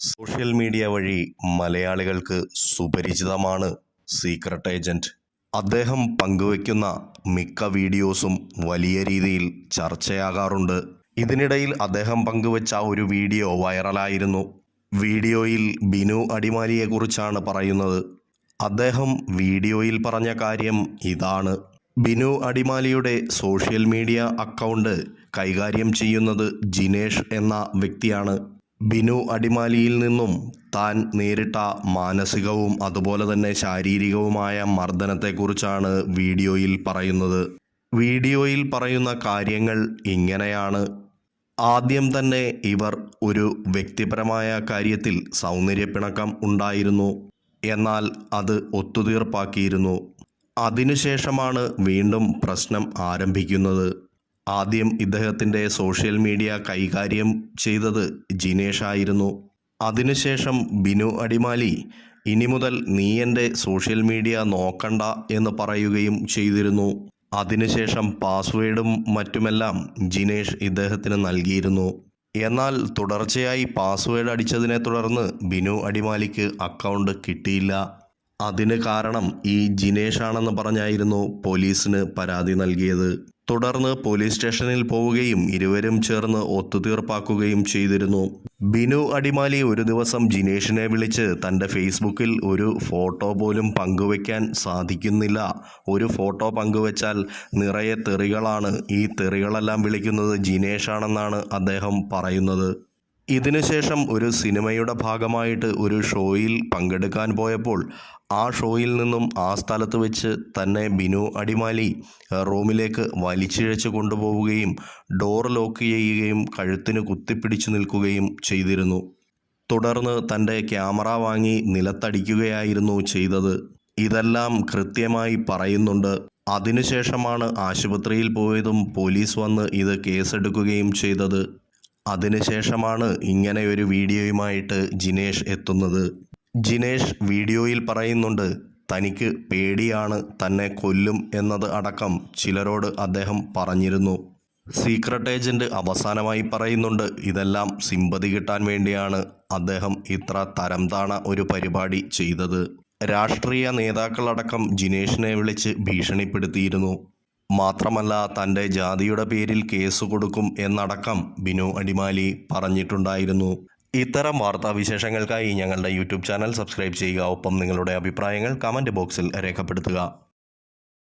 Social media വഴി മലയാളികൾക്ക് സുപരിചിതമാണ് secret agent അദ്ദേഹം പങ്കുവയ്ക്കുന്ന മിക്ക വീഡിയോസും വലിയ രീതിയിൽ ചർച്ചയാകാറുണ്ട്. ഇതിനിടയിൽ അദ്ദേഹം പങ്കുവച്ച ഒരു വീഡിയോ വൈറലായിരുന്നു. വീഡിയോയിൽ ബിനു അടിമാലിയെക്കുറിച്ചാണ് പറയുന്നത്. അദ്ദേഹം വീഡിയോയിൽ പറഞ്ഞ കാര്യം ഇതാണ്. ബിനു അടിമാലിയുടെ സോഷ്യൽ മീഡിയ അക്കൗണ്ട് കൈകാര്യം ചെയ്യുന്നത് ജിനേഷ് എന്ന വ്യക്തിയാണ്. ബിനു അടിമാലിയിൽ നിന്നും താൻ നേരിട്ട മാനസികവും അതുപോലെ തന്നെ ശാരീരികവുമായ മർദ്ദനത്തെക്കുറിച്ചാണ് വീഡിയോയിൽ പറയുന്നത്. വീഡിയോയിൽ പറയുന്ന കാര്യങ്ങൾ ഇങ്ങനെയാണ്. ആദ്യം തന്നെ ഇവർ ഒരു വ്യക്തിപരമായ കാര്യത്തിൽ സൗന്ദര്യപ്പിണക്കം ഉണ്ടായിരുന്നു. എന്നാൽ അത് ഒത്തുതീർപ്പാക്കിയിരുന്നു. അതിനുശേഷമാണ് വീണ്ടും പ്രശ്നം ആരംഭിക്കുന്നത്. ആദ്യം ഇദ്ദേഹത്തിന്റെ സോഷ്യൽ മീഡിയ കൈകാര്യം ചെയ്തത് ജിനേഷ് ആയിരുന്നു. അതിനുശേഷം ബിനു അടിമാലി ഇനി മുതൽ നീ എന്റെ സോഷ്യൽ മീഡിയ നോക്കണ്ട എന്ന് പറയുകയും ചെയ്തിരുന്നു. അതിനുശേഷം പാസ്വേഡും മറ്റുമെല്ലാം ജിനേഷ് ഇദ്ദേഹത്തിന് നൽകിയിരുന്നു. എന്നാൽ തുടർച്ചയായി പാസ്വേഡ് അടിച്ചതിനെ തുടർന്ന് ബിനു അടിമാലിക്ക് അക്കൗണ്ട് കിട്ടിയില്ല. അതിന് കാരണം ഈ ജിനേഷ് ആണെന്ന് പറഞ്ഞായിരുന്നു പോലീസിന് പരാതി നൽകിയത്. തുടർന്ന് പോലീസ് സ്റ്റേഷനിൽ പോവുകയും ഇരുവരും ചേർന്ന് ഒത്തുതീർപ്പാക്കുകയും ചെയ്തിരുന്നു. ബിനു അടിമാലി ഒരു ദിവസം ജിനേഷിനെ വിളിച്ച് തന്റെ ഫേസ്ബുക്കിൽ ഒരു ഫോട്ടോ പോലും പങ്കുവയ്ക്കാൻ സാധിക്കുന്നില്ല. ഒരു ഫോട്ടോ പങ്കുവച്ചാൽ നിറയെ തെറികളാണ്. ഈ തെറികളെല്ലാം വിളിക്കുന്നത് ജിനേഷാണെന്നാണ് അദ്ദേഹം പറയുന്നത്. ഇതിനുശേഷം ഒരു സിനിമയുടെ ഭാഗമായിട്ട് ഒരു ഷോയിൽ പങ്കെടുക്കാൻ പോയപ്പോൾ ആ ഷോയിൽ നിന്നും ആ സ്ഥലത്ത് വെച്ച് തന്നെ ബിനു അടിമാലി റൂമിലേക്ക് വലിച്ചിഴച്ച് കൊണ്ടുപോവുകയും ഡോർ ലോക്ക് ചെയ്യുകയും കഴുത്തിന് കുത്തിപ്പിടിച്ചു നിൽക്കുകയും ചെയ്തിരുന്നു. തുടർന്ന് തന്റെ ക്യാമറ വാങ്ങി നിലത്തടിക്കുകയായിരുന്നു ചെയ്തത്. ഇതെല്ലാം കൃത്യമായി പറയുന്നുണ്ട്. അതിനുശേഷമാണ് ആശുപത്രിയിൽ പോയതും പോലീസ് വന്ന് ഇത് കേസെടുക്കുകയും ചെയ്തത്. അതിനുശേഷമാണ് ഇങ്ങനെ ഒരു വീഡിയോയുമായിട്ട് ജിനേഷ് എത്തുന്നത്. ജിനേഷ് വീഡിയോയിൽ പറയുന്നുണ്ട് തനിക്ക് പേടിയാണ് തന്നെ കൊല്ലും എന്നത് അടക്കം ചിലരോട് അദ്ദേഹം പറഞ്ഞിരുന്നു. സീക്രട്ട് ഏജന്റ് അവസാനമായി പറയുന്നുണ്ട് ഇതെല്ലാം സിമ്പതി കിട്ടാൻ വേണ്ടിയാണ് അദ്ദേഹം ഇത്ര തരംതാണ ഒരു പരിപാടി ചെയ്തത്. രാഷ്ട്രീയ നേതാക്കളടക്കം ജിനേഷിനെ വിളിച്ച് ഭീഷണിപ്പെടുത്തിയിരുന്നു. മാത്രമല്ല തന്റെ ജാതിയുടെ പേരിൽ കേസ് കൊടുക്കും എന്നടക്കം ബിനു അടിമാലി പറഞ്ഞിട്ടുണ്ടായിരുന്നു. ഇത്തരം വാർത്താവിശേഷങ്ങൾക്കായി ഞങ്ങളുടെ യൂട്യൂബ് ചാനൽ സബ്സ്ക്രൈബ് ചെയ്യുക. ഒപ്പം നിങ്ങളുടെ അഭിപ്രായങ്ങൾ കമന്റ് ബോക്സിൽ രേഖപ്പെടുത്തുക.